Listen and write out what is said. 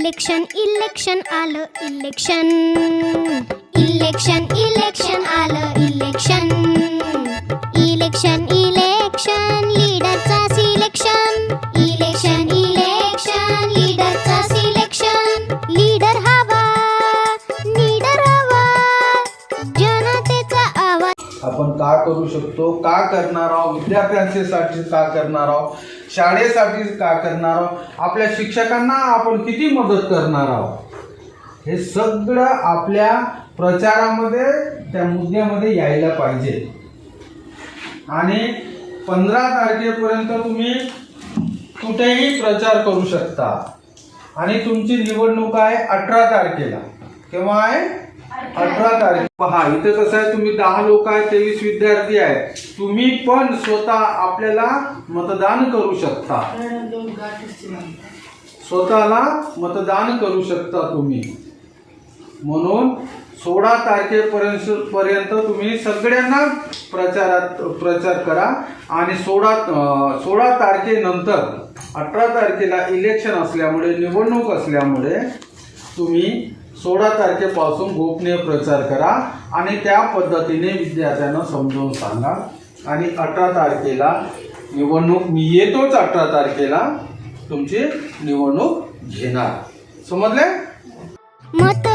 Election election आलं election election आपण का करू शकतो? का करणार आहोत? विद्यार्थ्यांसाठी का करणार आहोत? शाळेसाठी का करणार आहोत? आपल्या शिक्षकांना आपण किती मदत करणार आहोत? हे सगळं आपल्या प्रचारामध्ये त्या मुद्द्यामध्ये यायला पाहिजे. आणि पंधरा तारखेपर्यंत तुम्ही कुठेही प्रचार करू शकता. आणि तुमची निवडणूक आहे अठरा तारखेला. केव्हा आहे? अठरा तारीख. पहा इथे कसं आहे तुम्ही दहा लोक आहेत तेवीस विद्यार्थी आहेत. तुम्ही पण स्वतः आपल्याला मतदान करू शकता. स्वतःला मतदान करू शकता तुम्ही. म्हणून सोळा तारखेपर्यंत पर्यंत तुम्ही सगळ्यांना प्रचारात प्रचार करा. आणि सोळा सोळा तारखेनंतर अठरा तारखेला इलेक्शन असल्यामुळे निवडणूक असल्यामुळे तुम्ही सोळा तारखेपासून गोपनीय प्रचार करा आणि त्या पद्धतीने विद्यार्थ्यांना समजावून सांगा. आणि अठरा तारखेला निवडणूक मी येतोच अठरा तारखेला तुमची निवडणूक घेणार. समजले? मत